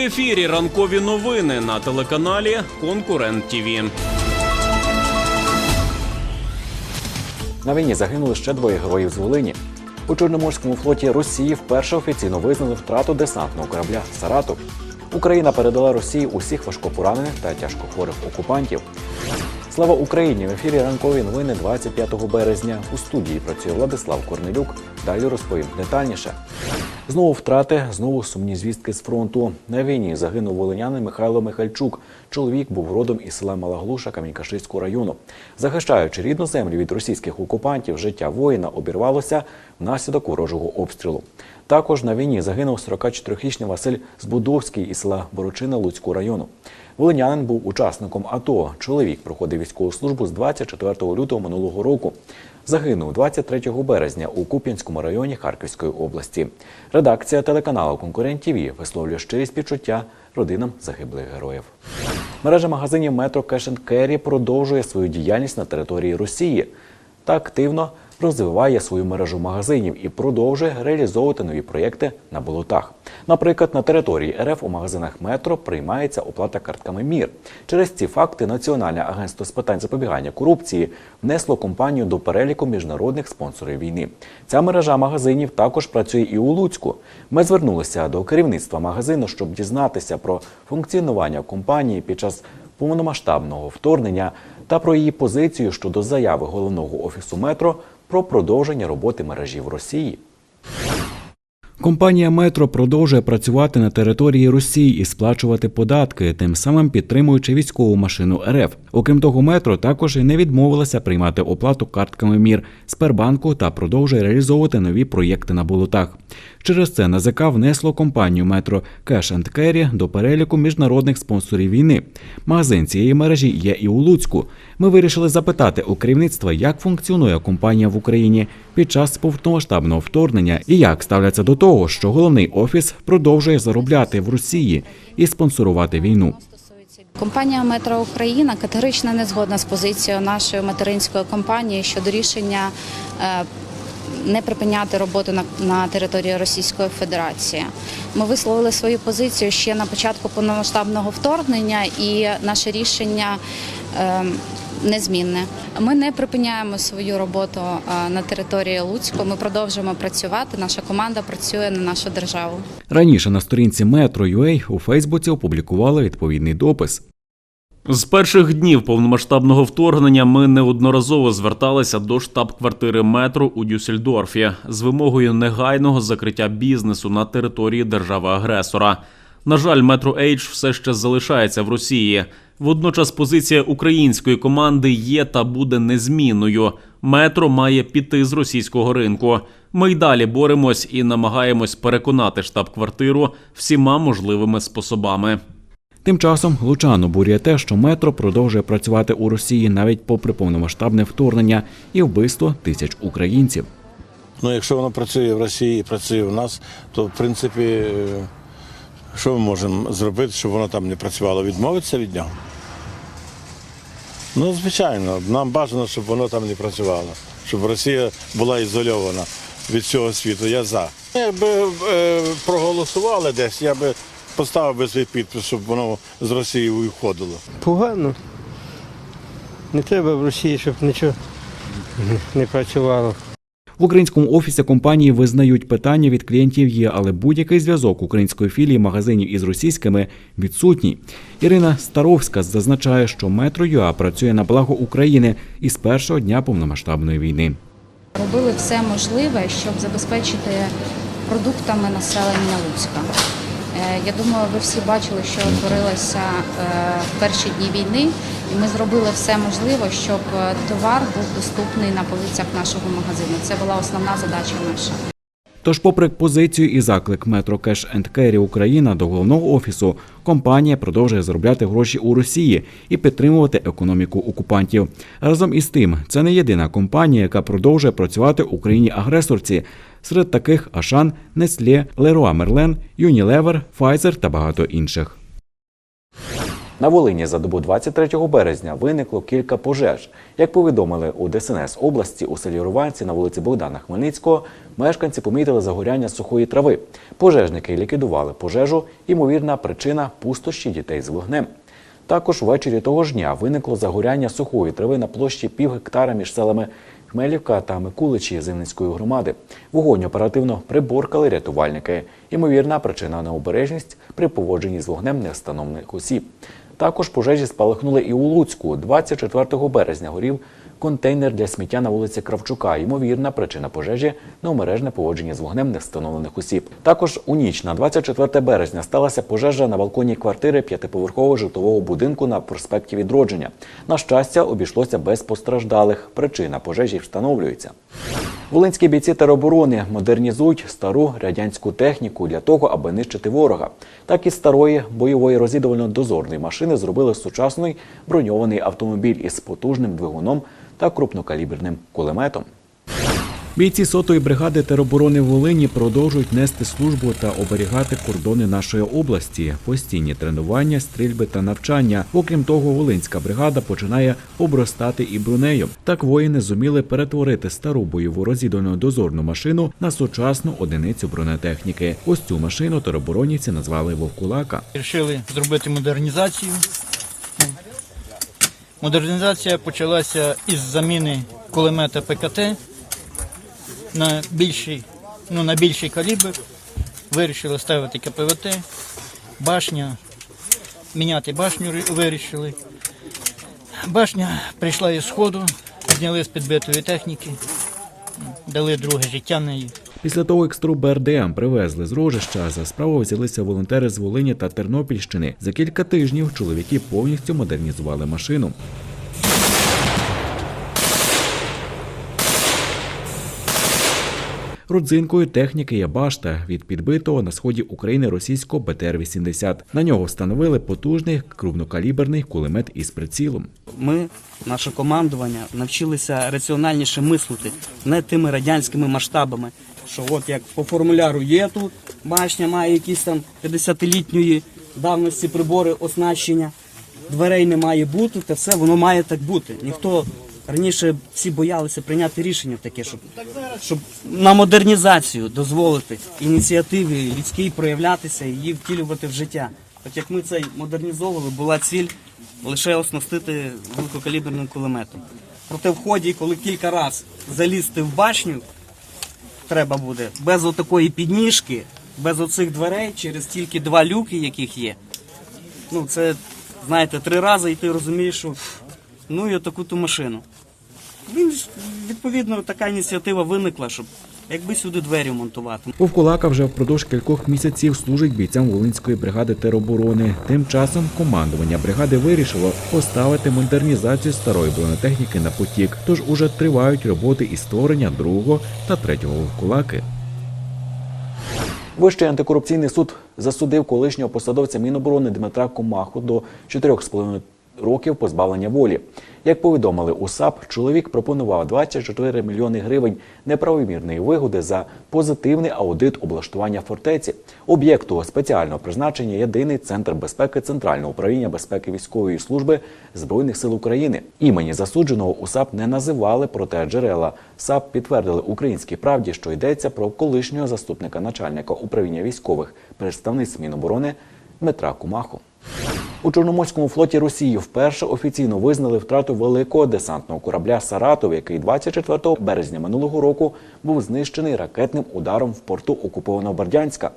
Ефірі ранкові новини на телеканалі Конкурент ТІВІ. На війні загинули ще двоє героїв з Волині. У Чорноморському флоті Росії вперше офіційно визнали втрату десантного корабля Саратов. Україна передала Росії усіх важкопоранених та тяжкохворих окупантів. Слава Україні! В ефірі ранкові новини 25 березня. У студії працює Владислав Корнелюк. Далі розповім детальніше. Знову втрати, знову сумні звістки з фронту. На війні загинув волинянин Михайло Михальчук. Чоловік був родом із села Малаглуша Камінькашиського району. Захищаючи рідну землю від російських окупантів, життя воїна обірвалося внаслідок ворожого обстрілу. Також на війні загинув 44-річний Василь Збудовський із села Борочина Луцького району. Волинянин був учасником АТО. Чоловік проходив військову службу з 24 лютого минулого року. Загинув 23 березня у Куп'янському районі Харківської області. Редакція телеканалу Конкурент ТІВІ висловлює щирі співчуття родинам загиблих героїв. Мережа магазинів Метро Cash Carry продовжує свою діяльність на території Росії та активно розвиває свою мережу магазинів і продовжує реалізовувати нові проєкти на болотах. Наприклад, на території РФ у магазинах метро приймається оплата картками МІР. Через ці факти Національне агентство з питань запобігання корупції внесло компанію до переліку міжнародних спонсорів війни. Ця мережа магазинів також працює і у Луцьку. Ми звернулися до керівництва магазину, щоб дізнатися про функціонування компанії під час повномасштабного вторгнення та про її позицію щодо заяви головного офісу метро про продовження роботи мережі в Росії. Компанія Метро продовжує працювати на території Росії і сплачувати податки, тим самим підтримуючи військову машину РФ. Окрім того, метро також і не відмовилася приймати оплату картками МІР Сбербанку та продовжує реалізовувати нові проєкти на болотах. Через це НАЗК внесло компанію Метро Cash Carry до переліку міжнародних спонсорів війни. Магазин цієї мережі є і у Луцьку. Ми вирішили запитати у керівництва, як функціонує компанія в Україні під час повномасштабного вторгнення і як ставляться до того, що головний офіс продовжує заробляти в Росії і спонсорувати війну. Компанія Метро Україна категорично не згодна з позицією нашої материнської компанії щодо рішення е, не припиняти роботу на, на території Російської Федерації. Ми висловили свою позицію ще на початку повномасштабного вторгнення, і наше рішення е, незмінне. Ми не припиняємо свою роботу на території Луцьку. Ми продовжуємо працювати. Наша команда працює на нашу державу. Раніше на сторінці Metro.ua у Фейсбуці опублікували відповідний допис. З перших днів повномасштабного вторгнення ми неодноразово зверталися до штаб-квартири метро у Дюссельдорфі з вимогою негайного закриття бізнесу на території держави-агресора. На жаль, метро Ейдж все ще залишається в Росії. Водночас позиція української команди є та буде незмінною. Метро має піти з російського ринку. Ми й далі боремось і намагаємось переконати штаб-квартиру всіма можливими способами. Тим часом Лучан обурює те, що метро продовжує працювати у Росії навіть попри повномасштабне вторгнення і вбивство тисяч українців. Ну, якщо воно працює в Росії і працює в нас, то в принципі, е, що ми можемо зробити, щоб воно там не працювало? Відмовитися від нього? Ну, звичайно, нам бажано, щоб воно там не працювало, щоб Росія була ізольована від цього світу. Я за. Якби е, проголосували десь, я би поставив би свій підпис, щоб воно з Росії виходило. Погано. Не треба в Росії, щоб нічого не працювало. В українському офісі компанії визнають питання від клієнтів є, але будь-який зв'язок української філії магазинів із російськими відсутній. Ірина Старовська зазначає, що метро ЮА працює на благо України із першого дня повномасштабної війни. Робили все можливе, щоб забезпечити продуктами населення Луцька. Е, Я думаю, ви всі бачили, що творилося е, в перші дні війни, і ми зробили все можливе, щоб е, товар був доступний на полицях нашого магазину. Це була основна задача наша. Тож, попри позицію і заклик Metro Cash and Carry Україна до головного офісу, компанія продовжує заробляти гроші у Росії і підтримувати економіку окупантів. Разом із тим, це не єдина компанія, яка продовжує працювати в Україні агресорці. Серед таких Ашан, Nestlé, Leroy Merlin, Unilever, Pfizer та багато інших. На Волині за добу 23 березня виникло кілька пожеж. Як повідомили у ДСНС області у селі Руванці на вулиці Богдана Хмельницького, мешканці помітили загоряння сухої трави. Пожежники ліквідували пожежу. Ймовірна причина пустощі дітей з вогнем. Також ввечері того ж дня виникло загоряння сухої трави на площі пів гектара між селами Хмелівка та Микуличі Зимницької громади. Вогонь оперативно приборкали рятувальники. Ймовірна причина необережність при поводженні з вогнем невстановлених осіб. Також пожежі спалахнули і у Луцьку. 24 березня горів контейнер для сміття на вулиці Кравчука. Ймовірна причина пожежі неумережне поводження з вогнем невстановлених осіб. Також у ніч на 24 березня сталася пожежа на балконі квартири п'ятиповерхового житлового будинку на проспекті Відродження. На щастя, обійшлося без постраждалих. Причина пожежі встановлюється. Волинські бійці тероборони модернізують стару радянську техніку для того, аби нищити ворога. Так із старої бойової розвідувально-дозорної машини зробили сучасний броньований автомобіль із потужним двигуном та крупнокаліберним кулеметом. Бійці сотої бригади тероборони Волині продовжують нести службу та оберігати кордони нашої області, постійні тренування, стрільби та навчання. Окрім того, Волинська бригада починає обростати і бронею. Так воїни зуміли перетворити стару бойову розвідувальну дозорну машину на сучасну одиницю бронетехніки. Ось цю машину тероборонівці назвали Вовкулака. Вирішили зробити модернізацію. Модернізація почалася із заміни кулемета ПКТ на більший, ну, на більший калібр. Вирішили ставити КПВТ, башня, міняти башню вирішили. Башня прийшла із сходу, зняли з підбитої техніки, дали друге життя неї. Після того, як стру БРДМ привезли з рожища, за справу взялися волонтери з Волині та Тернопільщини. За кілька тижнів чоловіки повністю модернізували машину. Родзинкою техніки є башта від підбитого на сході України російського БТР-80. На нього встановили потужний крупнокаліберний кулемет із прицілом. ми, наше командування, навчилися раціональніше мислити, не тими радянськими масштабами. Що от як по формуляру є тут, башня має якісь там 50-літньої давності прибори оснащення, дверей не має бути, та все воно має так бути. Ніхто раніше всі боялися прийняти рішення таке, щоб, щоб на модернізацію дозволити ініціативі людській проявлятися і її втілювати в життя. От як ми цей модернізовували, була ціль лише оснастити великокаліберним кулеметом. Проте в ході, коли кілька разів залізти в башню, треба буде без отакої підніжки, без оцих дверей, через тільки два люки, яких є. Ну, це, знаєте, три рази, і ти розумієш, що ну і отаку ту машину. Він ж, відповідно, така ініціатива виникла, щоб якби сюди двері монтувати. Вовкулака вже впродовж кількох місяців служить бійцям Волинської бригади тероборони. Тим часом командування бригади вирішило поставити модернізацію старої бронетехніки на потік. Тож уже тривають роботи із створення другого та третього вовкулаки. Вищий антикорупційний суд засудив колишнього посадовця Міноборони Дмитра Комаху до 4,5 років позбавлення волі. Як повідомили у САП, чоловік пропонував 24 мільйони гривень неправомірної вигоди за позитивний аудит облаштування фортеці, об'єкту спеціального призначення єдиний центр безпеки Центрального управління безпеки військової служби збройних сил України. Імені засудженого у САП не називали, проте джерела САП підтвердили українській правді, що йдеться про колишнього заступника начальника управління військових представництв Міноборони Дмитра Кумаху. У Чорноморському флоті Росії вперше офіційно визнали втрату великого десантного корабля Саратов, який 24 березня минулого року був знищений ракетним ударом в порту окупованого Бердянська.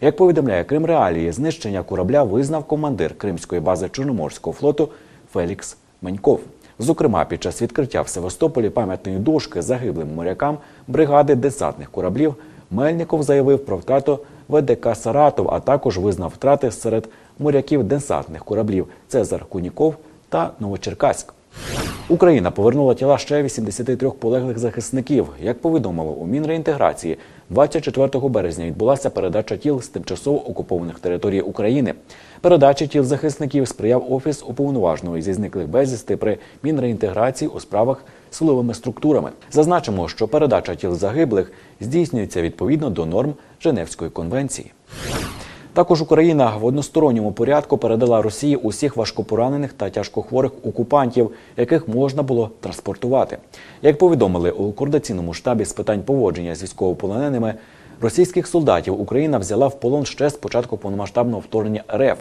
Як повідомляє Крим Реалії, знищення корабля визнав командир Кримської бази Чорноморського флоту Фелікс Меньков. Зокрема, під час відкриття в Севастополі пам'ятної дошки загиблим морякам бригади десантних кораблів Мельников заявив про втрату ВДК Саратов, а також визнав втрати серед моряків десантних кораблів Цезар Куніков та Новочеркаськ. Україна повернула тіла ще 83 полеглих захисників. Як повідомило у Мінреінтеграції, 24 березня відбулася передача тіл з тимчасово окупованих територій України. Передачі тіл захисників сприяв офіс уповноваженого зі зниклих безвісти при мінреінтеграції у справах силовими структурами. Зазначимо, що передача тіл загиблих здійснюється відповідно до норм Женевської конвенції. Також Україна в односторонньому порядку передала Росії усіх важкопоранених та тяжкохворих окупантів, яких можна було транспортувати. Як повідомили у координаційному штабі з питань поводження з військовополоненими, російських солдатів Україна взяла в полон ще з початку повномасштабного вторгнення РФ.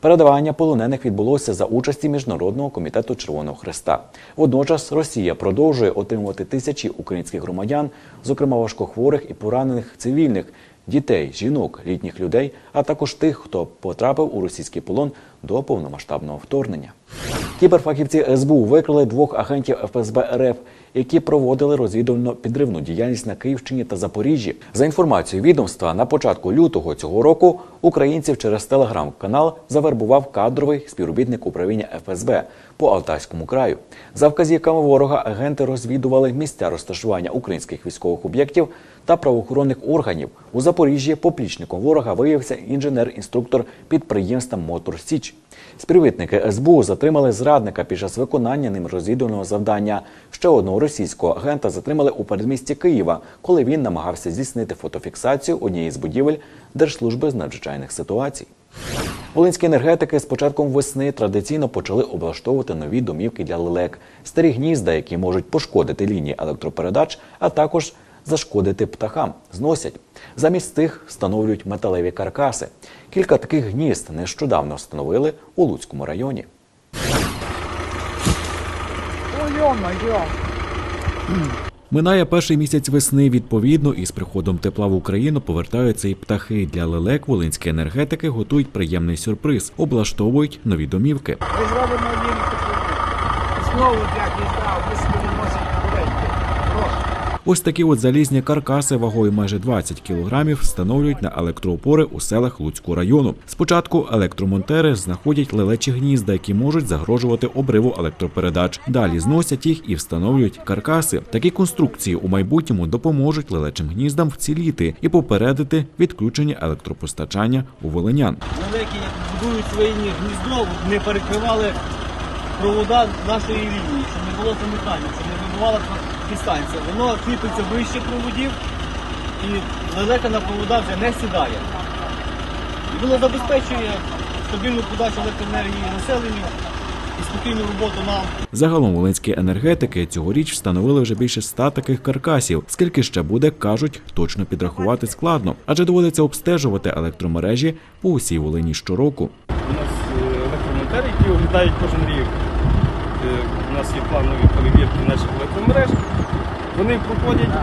Передавання полонених відбулося за участі Міжнародного комітету Червоного Хреста. Водночас Росія продовжує отримувати тисячі українських громадян, зокрема важкохворих і поранених цивільних, дітей, жінок, літніх людей, а також тих, хто потрапив у російський полон до повномасштабного вторгнення. Кіберфахівці СБУ викрили двох агентів ФСБ РФ, які проводили розвідувально підривну діяльність на Київщині та Запоріжжі. За інформацією відомства, на початку лютого цього року українців через телеграм-канал завербував кадровий співробітник управління ФСБ по Алтайському краю. За вказівками ворога агенти розвідували місця розташування українських військових об'єктів та правоохоронних органів. У Запоріжжі поплічником ворога виявився інженер-інструктор підприємства Мотор Січ. Співробітники СБУ затримали зрадника під час виконання ним розвідувального завдання. Ще одного російського агента затримали у передмісті Києва, коли він намагався здійснити фотофіксацію однієї з будівель Держслужби з надзвичайних ситуацій. Волинські енергетики з початком весни традиційно почали облаштовувати нові домівки для лелек, старі гнізда, які можуть пошкодити лінії електропередач, а також зашкодити птахам. Зносять. Замість цих встановлюють металеві каркаси. Кілька таких гнізд нещодавно встановили у Луцькому районі. Минає перший місяць весни. Відповідно, із приходом тепла в Україну повертаються і птахи. Для лелек волинські енергетики готують приємний сюрприз, облаштовують нові домівки. Ми зробимо знову для гнізда, ви собі не можете курити. Прошу. Ось такі от залізні каркаси вагою майже 20 кілограмів встановлюють на електроопори у селах Луцького району. Спочатку електромонтери знаходять лелечі гнізда, які можуть загрожувати обриву електропередач. Далі зносять їх і встановлюють каркаси. Такі конструкції у майбутньому допоможуть лелечим гніздам вціліти і попередити відключення електропостачання у волинян. Великі будують своє гніздо, не перекривали провода нашої лінії, щоб не було замикання, щоб не вибивала підстанція. Воно кріпиться вище проводів і лелека на провода вже не сідає. І воно забезпечує стабільну подачу електроенергії населенню і спокійну роботу нам. Загалом волинські енергетики цьогоріч встановили вже більше ста таких каркасів. Скільки ще буде, кажуть, точно підрахувати складно, адже доводиться обстежувати електромережі по усій Волині щороку. У нас е, електромонтери, які оглядають кожен рік. Е, У нас є планові перевірки наших електромереж. Вони проходять,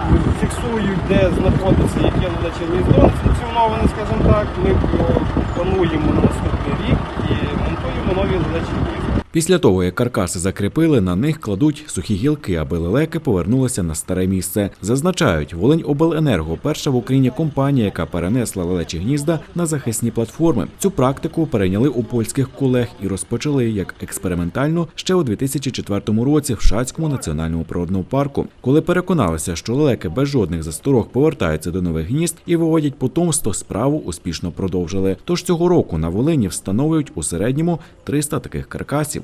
фіксують, де знаходиться яке ледаче гніздо несанкціоноване, скажімо так. Ми про- плануємо на наступний рік і монтуємо нові ледачі гнізда. Після того, як каркаси закріпили, на них кладуть сухі гілки, аби лелеки повернулися на старе місце. Зазначають, Волиньобленерго перша в Україні компанія, яка перенесла лелечі гнізда на захисні платформи. Цю практику перейняли у польських колег і розпочали як експериментальну ще у 2004 році в Шацькому національному природному парку. Коли переконалися, що лелеки без жодних засторог повертаються до нових гнізд і виводять потомство, справу успішно продовжили. Тож цього року на Волині встановлюють у середньому 300 таких каркасів.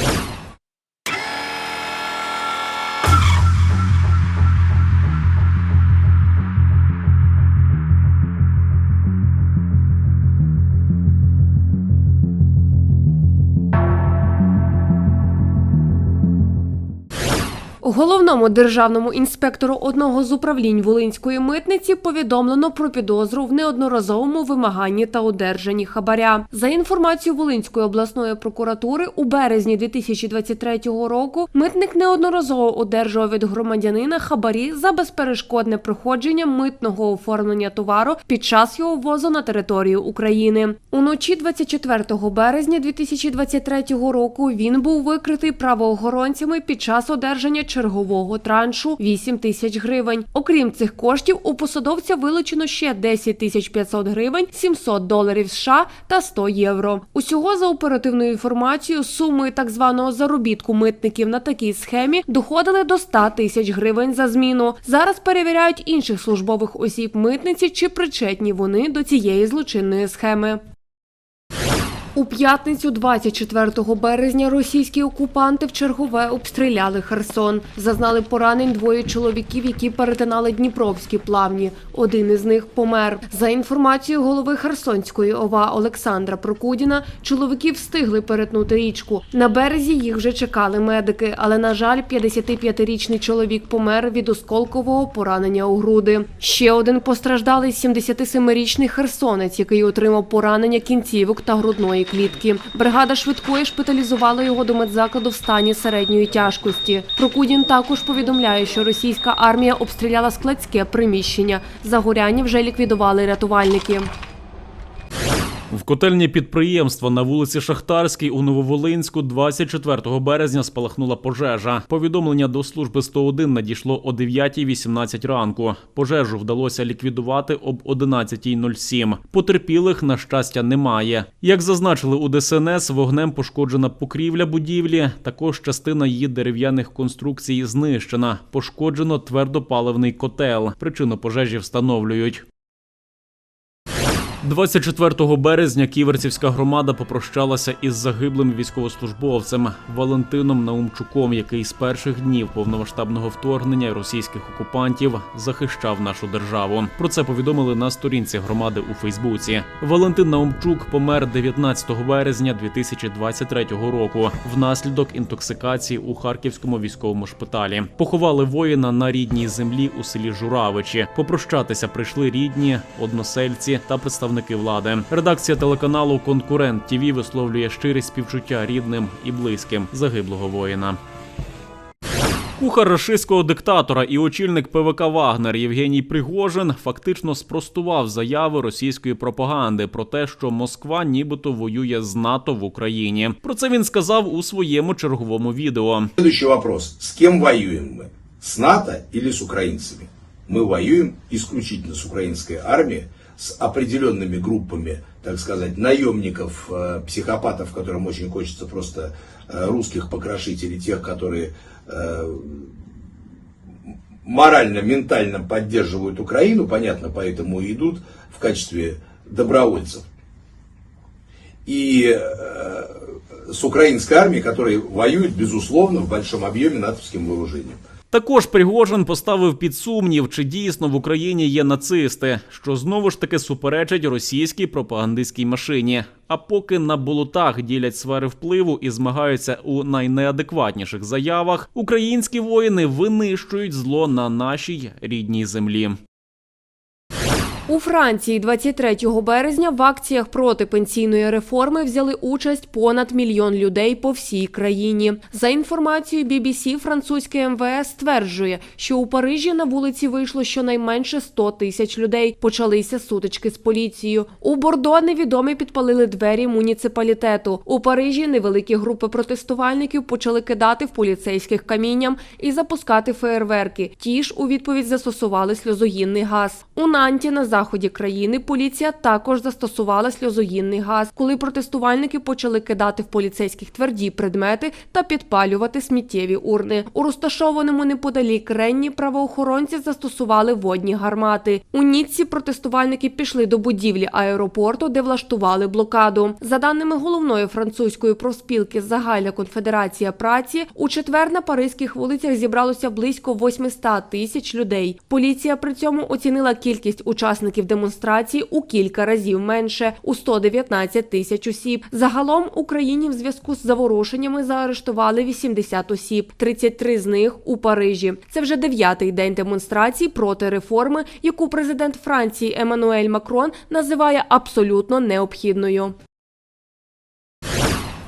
Головному державному інспектору одного з управлінь Волинської митниці повідомлено про підозру в неодноразовому вимаганні та одержанні хабаря. За інформацією Волинської обласної прокуратури, у березні 2023 року митник неодноразово одержував від громадянина хабарі за безперешкодне проходження митного оформлення товару під час його ввозу на територію України. Уночі 24 березня 2023 року він був викритий правоохоронцями під час одержання чергового траншу 8 тисяч гривень. Окрім цих коштів, у посадовця вилучено ще 10 тисяч 500 гривень, 700 доларів США та 100 євро. Усього за оперативною інформацією, суми так званого заробітку митників на такій схемі доходили до 100 тисяч гривень за зміну. Зараз перевіряють інших службових осіб митниці, чи причетні вони до цієї злочинної схеми. У п'ятницю, 24 березня, російські окупанти в чергове обстріляли Херсон. Зазнали поранень двоє чоловіків, які перетинали Дніпровські плавні. Один із них помер. За інформацією голови Херсонської ОВА Олександра Прокудіна, чоловіки встигли перетнути річку. На березі їх вже чекали медики, але на жаль, 55-річний чоловік помер від осколкового поранення у груди. Ще один постраждалий 77-річний херсонець, який отримав поранення кінцівок та грудної клітки. Бригада швидкої шпиталізувала його до медзакладу в стані середньої тяжкості. Прокудін також повідомляє, що російська армія обстріляла складське приміщення. Загоряння вже ліквідували рятувальники. В котельні підприємства на вулиці Шахтарській у Нововолинську 24 березня спалахнула пожежа. Повідомлення до служби 101 надійшло о 9.18 ранку. Пожежу вдалося ліквідувати об 11.07. Потерпілих, на щастя, немає. Як зазначили у ДСНС, вогнем пошкоджена покрівля будівлі. Також частина її дерев'яних конструкцій знищена. Пошкоджено твердопаливний котел. Причину пожежі встановлюють. 24 березня ківерцівська громада попрощалася із загиблим військовослужбовцем Валентином Наумчуком, який з перших днів повномасштабного вторгнення російських окупантів захищав нашу державу. Про це повідомили на сторінці громади у Фейсбуці. Валентин Наумчук помер 19 березня 2023 року внаслідок інтоксикації у харківському військовому шпиталі. Поховали воїна на рідній землі у селі Журавичі. Попрощатися прийшли рідні, односельці та представники влади. Редакція телеканалу Конкурент ТІВІ висловлює щирі співчуття рідним і близьким загиблого воїна. Кухар рашистського диктатора і очільник ПВК Вагнер Євгеній Пригожин фактично спростував заяви російської пропаганди про те, що Москва нібито воює з НАТО в Україні. Про це він сказав у своєму черговому відео. Следующий вопрос. С кем воюем мы? С НАТО или с украинцами? Мы воюем исключительно с украинской армией, с определенными группами, так сказать, наемников, э, психопатов, которым очень хочется просто э, русских покрошить, или тех, которые э, морально, ментально поддерживают Украину, понятно, поэтому и идут в качестве добровольцев. И с украинской армией, которая воюет, безусловно, в большом объеме натовским вооружением. Також Пригожин поставив під сумнів, чи дійсно в Україні є нацисти, що знову ж таки суперечить російській пропагандистській машині. А поки на болотах ділять сфери впливу і змагаються у найнеадекватніших заявах, українські воїни винищують зло на нашій рідній землі. У Франції 23 березня в акціях проти пенсійної реформи взяли участь понад мільйон людей по всій країні. За інформацією BBC, французьке МВС стверджує, що у Парижі на вулиці вийшло щонайменше 100 тисяч людей. Почалися сутички з поліцією. У Бордо невідомі підпалили двері муніципалітету. У Парижі невеликі групи протестувальників почали кидати в поліцейських камінням і запускати феєрверки. Ті ж у відповідь застосували сльозогінний газ. У Нанті на заході країни поліція також застосувала сльозогінний газ, коли протестувальники почали кидати в поліцейських тверді предмети та підпалювати сміттєві урни. У розташованому неподалік Ренні правоохоронці застосували водні гармати. У Ніцці протестувальники пішли до будівлі аеропорту, де влаштували блокаду. За даними головної французької профспілки Загальна конфедерація праці, у четвер на паризьких вулицях зібралося близько 800 тисяч людей. Поліція при цьому оцінила кількість учасників демонстрації у кілька разів менше у 119 тисяч осіб. Загалом Україні в зв'язку з заворушеннями заарештували 80 осіб, 33 з них у Парижі. Це вже дев'ятий день демонстрацій проти реформи, яку президент Франції Еммануель Макрон називає абсолютно необхідною.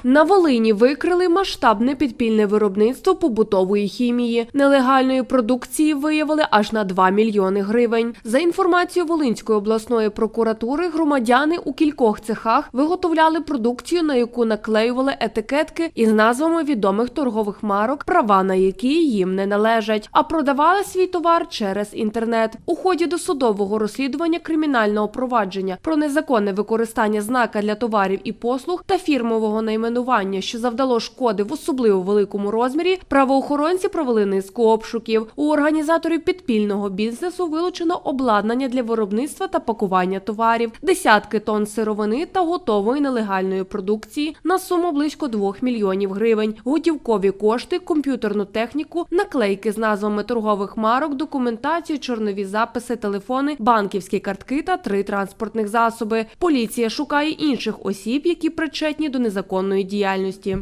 На Волині викрили масштабне підпільне виробництво побутової хімії. Нелегальної продукції виявили аж на 2 мільйони гривень. За інформацією Волинської обласної прокуратури, громадяни у кількох цехах виготовляли продукцію, на яку наклеювали етикетки із назвами відомих торгових марок, права на які їм не належать, а продавали свій товар через інтернет. У ході досудового розслідування кримінального провадження про незаконне використання знака для товарів і послуг та фірмового найменування найменування, що завдало шкоди в особливо великому розмірі, правоохоронці провели низку обшуків. У організаторів підпільного бізнесу вилучено обладнання для виробництва та пакування товарів, десятки тонн сировини та готової нелегальної продукції на суму близько 2 мільйонів гривень, готівкові кошти, комп'ютерну техніку, наклейки з назвами торгових марок, документацію, чорнові записи, телефони, банківські картки та три транспортних засоби. Поліція шукає інших осіб, які причетні до незаконної діяльності.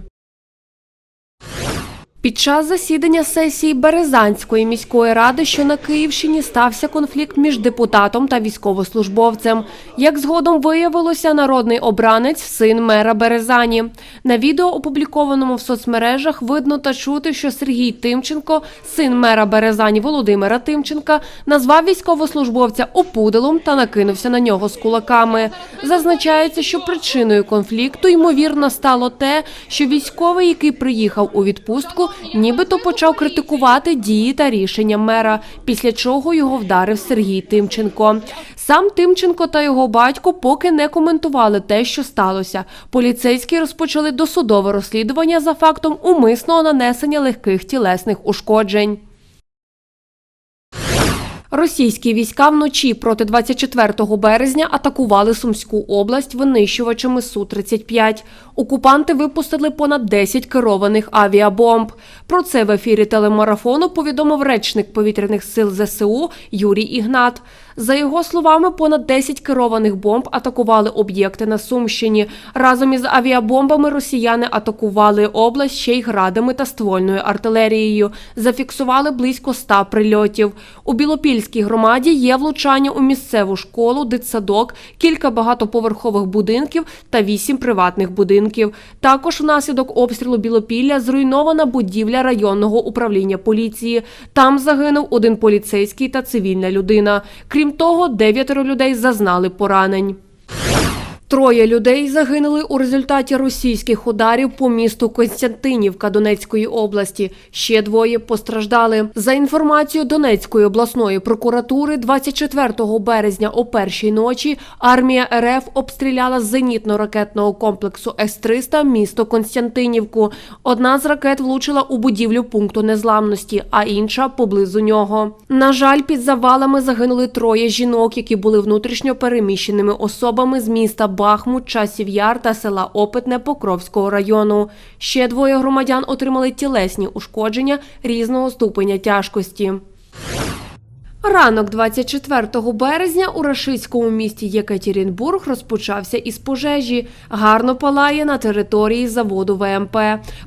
Під час засідання сесії Березанської міської ради, що на Київщині, стався конфлікт між депутатом та військовослужбовцем. Як згодом виявилося, народний обранець син мера Березані. На відео, опублікованому в соцмережах, видно та чути, що Сергій Тимченко, син мера Березані Володимира Тимченка, назвав військовослужбовця опудалом та накинувся на нього з кулаками. Зазначається, що причиною конфлікту ймовірно стало те, що військовий, який приїхав у відпустку, нібито почав критикувати дії та рішення мера, після чого його вдарив Сергій Тимченко. Сам Тимченко та його батько поки не коментували те, що сталося. Поліцейські розпочали досудове розслідування за фактом умисного нанесення легких тілесних ушкоджень. Російські війська вночі проти 24 березня атакували Сумську область винищувачами Су-35. Окупанти випустили понад 10 керованих авіабомб. Про це в ефірі телемарафону повідомив речник повітряних сил ЗСУ Юрій Ігнат. За його словами, понад 10 керованих бомб атакували об'єкти на Сумщині. Разом із авіабомбами росіяни атакували область ще й градами та ствольною артилерією. Зафіксували близько 100 прильотів. У Білопільській громаді є влучання у місцеву школу, дитсадок, кілька багатоповерхових будинків та вісім приватних будинків. Також внаслідок обстрілу Білопілля зруйнована будівля районного управління поліції. Там загинув один поліцейський та цивільна людина. Крім того, дев'ятеро людей зазнали поранень. Троє людей загинули у результаті російських ударів по місту Константинівка Донецької області. Ще двоє постраждали. За інформацією Донецької обласної прокуратури, 24 березня о першій ночі армія РФ обстріляла з зенітно-ракетного комплексу С-300 місто Константинівку. Одна з ракет влучила у будівлю пункту незламності, а інша поблизу нього. На жаль, під завалами загинули троє жінок, які були внутрішньо переміщеними особами з міста Бахмут, Часів Яр та села Опитне Покровського району. Ще двоє громадян отримали тілесні ушкодження різного ступеня тяжкості. Ранок 24 березня у рашистському місті Єкатерінбург розпочався із пожежі. Гарно палає на території заводу ВМП.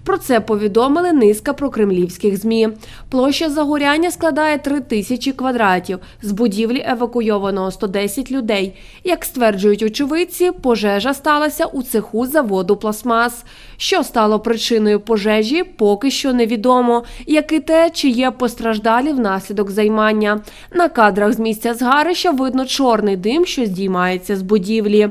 Про це повідомили низка прокремлівських ЗМІ. Площа загоряння складає 3 тисячі квадратів. З будівлі евакуйовано 110 людей. Як стверджують очевидці, пожежа сталася у цеху заводу Пластмас. Що стало причиною пожежі, поки що невідомо, як і те, чи є постраждалі внаслідок займання. На кадрах з місця згарища видно чорний дим, що здіймається з будівлі.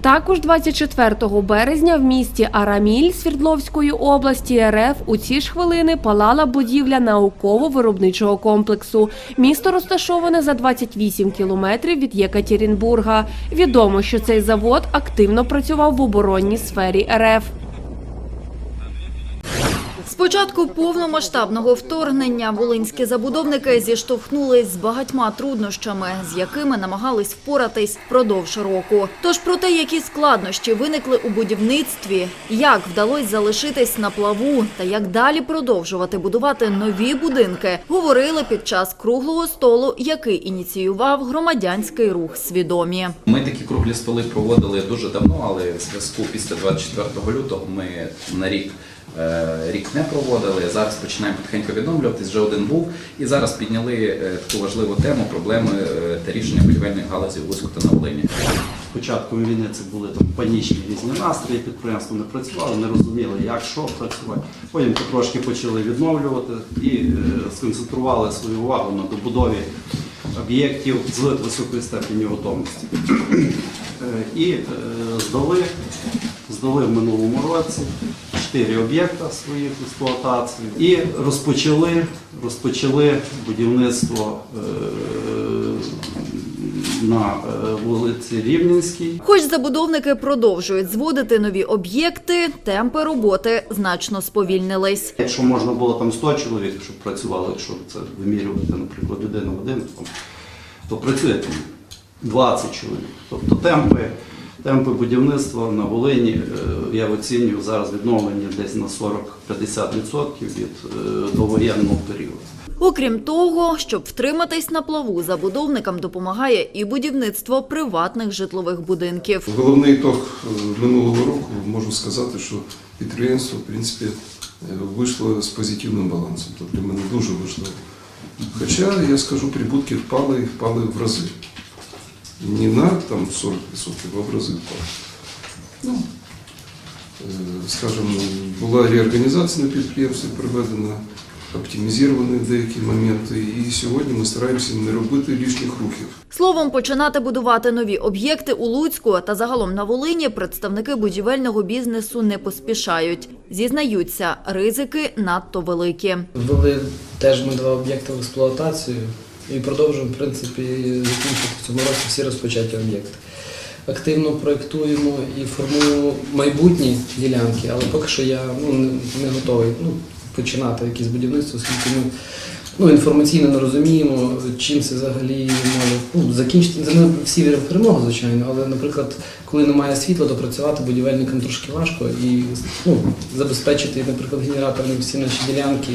Також 24 березня в місті Араміль Свердловської області РФ у ці ж хвилини палала будівля науково-виробничого комплексу. Місто розташоване за 28 кілометрів від Єкатерінбурга. Відомо, що цей завод активно працював в оборонній сфері РФ. З початку повномасштабного вторгнення волинські забудовники зіштовхнулись з багатьма труднощами, з якими намагались впоратись впродовж року. Тож про те, які складнощі виникли у будівництві, як вдалося залишитись на плаву та як далі продовжувати будувати нові будинки, говорили під час круглого столу, який ініціював громадянський рух свідомі. Ми такі круглі столи проводили дуже давно, але в зв'язку після 24 лютого ми на рік. Е, Рік не проводили. Зараз починаємо потихеньку відновлюватись. Вже один був, і зараз підняли е, таку важливу тему проблеми е, та рішення будівельних галузів в Луцьку та на Волині. початку війни це були там панічні різні настрої, підприємство не працювало, не розуміли, як що працювати. Потім трошки почали відновлювати і сконцентрували свою увагу на добудові об'єктів з високою степеню готовності. І здали, здали в минулому році чотири об'єкта своїх в експлуатацію і розпочали, розпочали будівництво е, на е, вулиці Рівненській. Хоч забудовники продовжують зводити нові об'єкти, темпи роботи значно сповільнились. Якщо можна було там 100 чоловік, щоб працювали, якщо це вимірювати, наприклад, людину в один, то працює там 20 чоловік. Тобто темпи, темпи будівництва на Волині, е, я оцінюю зараз відновлення десь на 40-50% від е, довоєнного періоду. Окрім того, щоб втриматись на плаву, забудовникам допомагає і будівництво приватних житлових будинків. Головний ітог е, минулого року можу сказати, що підприємство в принципі вийшло з позитивним балансом. Тобто для мене дуже важливо. Хоча я скажу, прибутки впали і впали в рази. Не на там 40%, а в рази впали. Ну, е, скажімо, була реорганізація на підприємстві проведена, оптимізовані деякі моменти, і сьогодні ми стараємося не робити лишніх рухів. Словом, починати будувати нові об'єкти у Луцьку та загалом на Волині представники будівельного бізнесу не поспішають. Зізнаються, ризики надто великі. Ввели теж ми два об'єкти в експлуатацію і продовжуємо, в принципі, закінчити в цьому році всі розпочаті об'єкти. Активно проєктуємо і формуємо майбутні ділянки, але поки що я ну, не, готовий ну, починати якесь будівництво, оскільки ми ну, інформаційно не розуміємо, чим це взагалі може ну, закінчити. Ми всі віримо в перемогу, звичайно, але, наприклад, коли немає світла, то працювати будівельникам трошки важко і ну, забезпечити, наприклад, генераторами всі наші ділянки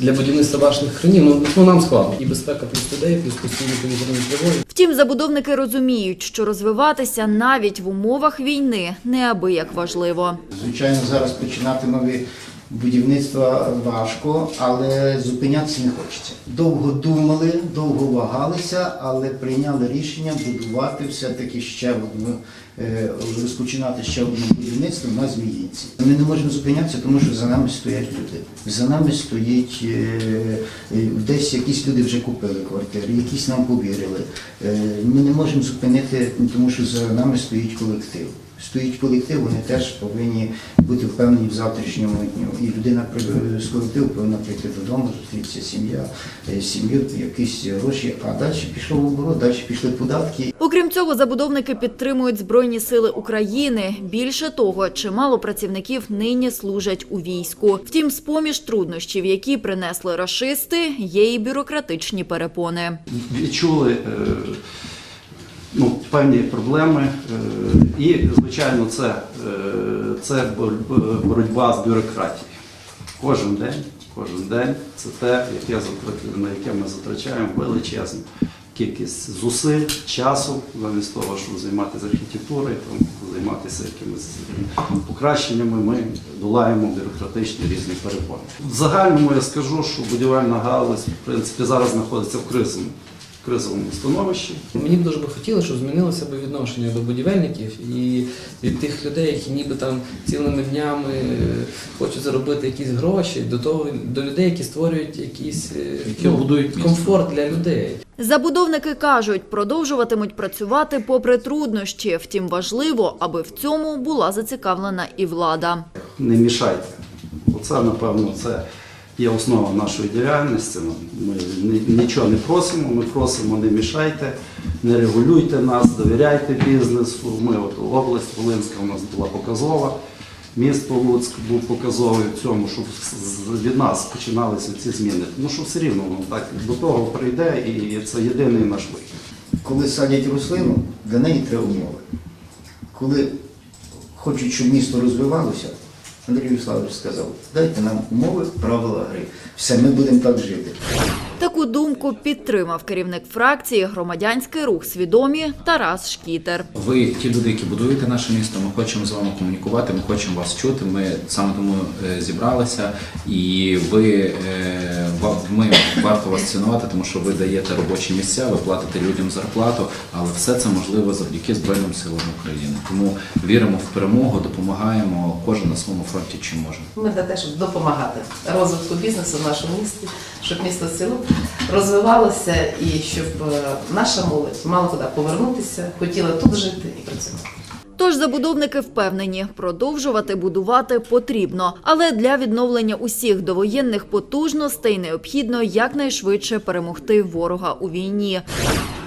для будівництва башних хранів, ну, ну нам складно. І безпека плюс людей, плюс постійні повітряні тривоги. Втім, забудовники розуміють, що розвиватися навіть в умовах війни неабияк важливо. Звичайно, зараз починати нові будівництва важко, але зупинятися не хочеться. Довго думали, довго вагалися, але прийняли рішення будувати все-таки ще одну, е, розпочинати ще одне будівництво на Зміїнці. Ми не можемо зупинятися, тому що за нами стоять люди. За нами стоїть е, десь якісь люди вже купили квартири, якісь нам повірили. Е, Ми не можемо зупинити, тому що за нами стоїть колектив стоїть колектив, вони теж повинні бути впевнені в завтрашньому дню. І людина при- з колективу повинна прийти додому, зустрітися сім'я, е, сім'ю, якісь гроші, а далі пішов оборот, далі пішли податки. Окрім цього, забудовники підтримують Збройні сили України. Більше того, чимало працівників нині служать у війську. Втім, з-поміж труднощів, які принесли рашисти, є і бюрократичні перепони. відчули е, ну, певні проблеми. е, І, звичайно, це, е, це боротьба з бюрократією. Кожен день, кожен день це те, яке, на яке ми затрачаємо величезну кількість зусиль, часу, замість того, щоб займатися архітектурою, займатися якимись покращеннями, ми долаємо бюрократичні різні перепони. В загальному я скажу, що будівельна галузь в принципі зараз знаходиться в кризовому, кризовому становищі. Мені б дуже би хотілося, щоб змінилося б відношення до будівельників і від тих людей, які ніби там цілими днями е, хочуть заробити якісь гроші, до того до людей, які створюють якийсь е, Які місто. комфорт для людей. Забудовники кажуть, продовжуватимуть працювати попри труднощі. Втім, важливо, аби в цьому була зацікавлена і влада. не мішайте. Оце, напевно, це є основа нашої діяльності. Ну, Ми нічого не просимо, ми просимо не мішайте, не регулюйте нас, довіряйте бізнесу. Ми от область Волинська у нас була показова. Місто Луцьк був показовий в цьому, щоб від нас починалися ці зміни. Ну що все рівно воно так до того прийде, і це єдиний наш вихід. Коли садять рослину, для неї треба умови. Коли хочуть, щоб місто розвивалося, Андрій Вячеславович сказав, дайте нам умови, правила гри. Все, ми будемо так жити. Таку думку підтримав керівник фракції Громадянський рух свідомі Тарас Шкітер. Ви ті люди, які будуєте наше місто. Ми хочемо з вами комунікувати. Ми хочемо вас чути. Ми саме тому е, зібралися, і ви е, ми варто вас цінувати, тому що ви даєте робочі місця, ви платите людям зарплату, але все це можливо завдяки Збройним силам України. Тому віримо в перемогу, допомагаємо кожен на своєму фронті, чим може. Ми за те, щоб допомагати розвитку бізнесу в нашому місті, щоб місто село розвивалося і щоб е, наша молодь мала туди повернутися, хотіла тут жити і працювати. Тож забудовники впевнені, продовжувати будувати потрібно, але для відновлення усіх довоєнних потужностей необхідно якнайшвидше перемогти ворога у війні.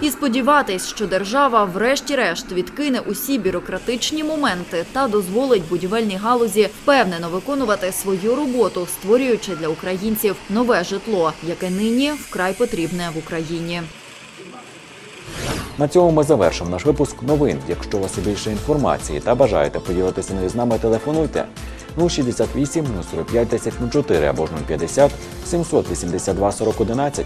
І сподіватись, що держава врешті-решт відкине усі бюрократичні моменти та дозволить будівельній галузі впевнено виконувати свою роботу, створюючи для українців нове житло, яке нині вкрай потрібне в Україні. На цьому ми завершимо наш випуск новин. Якщо у вас більше інформації та бажаєте поділитися нею з нами, телефонуйте 068 045 1004 або ж 050 782 4011.